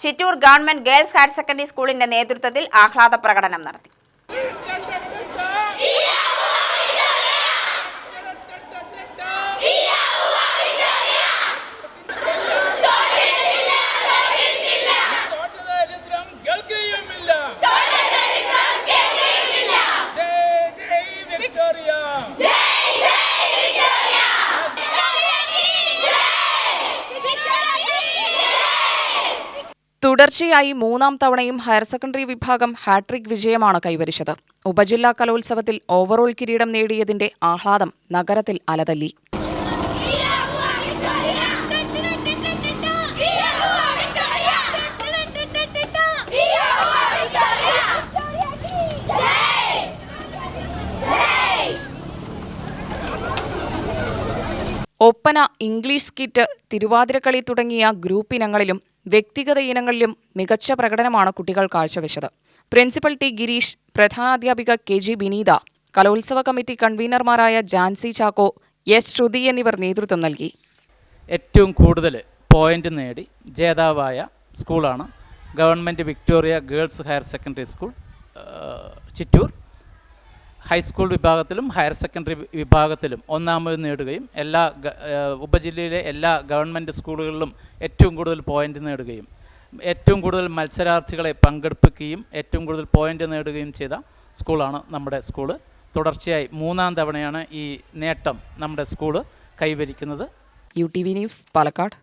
Chittur government girls higher secondary സ്കൂളിന്റെ നേതൃത്വത്തിൽ ആഹ്ലാദ പ്രകടനം നടത്തി. ദരിദ്രം തുടർച്ചയായി മൂന്നാം തവണയും ഹയർ സെക്കൻഡറി വിഭാഗം ഹാട്രിക് വിജയമാണ് കൈവരിച്ചത്. ഉപജില്ലാ കലോത്സവത്തിൽ ഓവറോൾ കിരീടം നേടിയതിന്റെ ആഹ്ലാദം നഗരത്തിൽ അലതല്ലി. ഒപ്പന ഇംഗ്ലീഷ് സ്കിറ്റ് തിരുവാതിരക്കളി തുടങ്ങിയ ഗ്രൂപ്പ് ഇനങ്ങളിലും വ്യക്തിഗത ഇനങ്ങളിലും മികച്ച പ്രകടനമാണ് കുട്ടികൾ കാഴ്ചവെച്ചത്. പ്രിൻസിപ്പൽ ടി ഗിരീഷ് പ്രധാനാധ്യാപിക കെ ജി വിനീത കലോത്സവ കമ്മിറ്റി കൺവീനർമാരായ ജാൻസി ചാക്കോ എസ് ശ്രുതി എന്നിവർ നേതൃത്വം നൽകി. ഏറ്റവും കൂടുതൽ പോയിന്റ് നേടി ജേതാവായ സ്കൂളാണ് government Victoria girls higher secondary school Chittur. High school വിഭാഗത്തിലും ഹയർ സെക്കൻഡറി വിഭാഗത്തിലും ഒന്നാമത് നേടുകയും എല്ലാ ഉപജില്ലയിലെ എല്ലാ ഗവൺമെന്റ് സ്കൂളുകളിലും ഏറ്റവും കൂടുതൽ പോയിന്റ് നേടുകയും ഏറ്റവും കൂടുതൽ മത്സരാർത്ഥികളെ പങ്കെടുപ്പിക്കുകയും ഏറ്റവും കൂടുതൽ പോയിന്റ് നേടുകയും ചെയ്ത സ്കൂളാണ് നമ്മുടെ സ്കൂൾ തുടർച്ചയായി മൂന്നാം തവണയാണ് ഈ നേട്ടം നമ്മുടെ സ്കൂൾ കൈവരിക്കുന്നത്. U T V news Palakkad.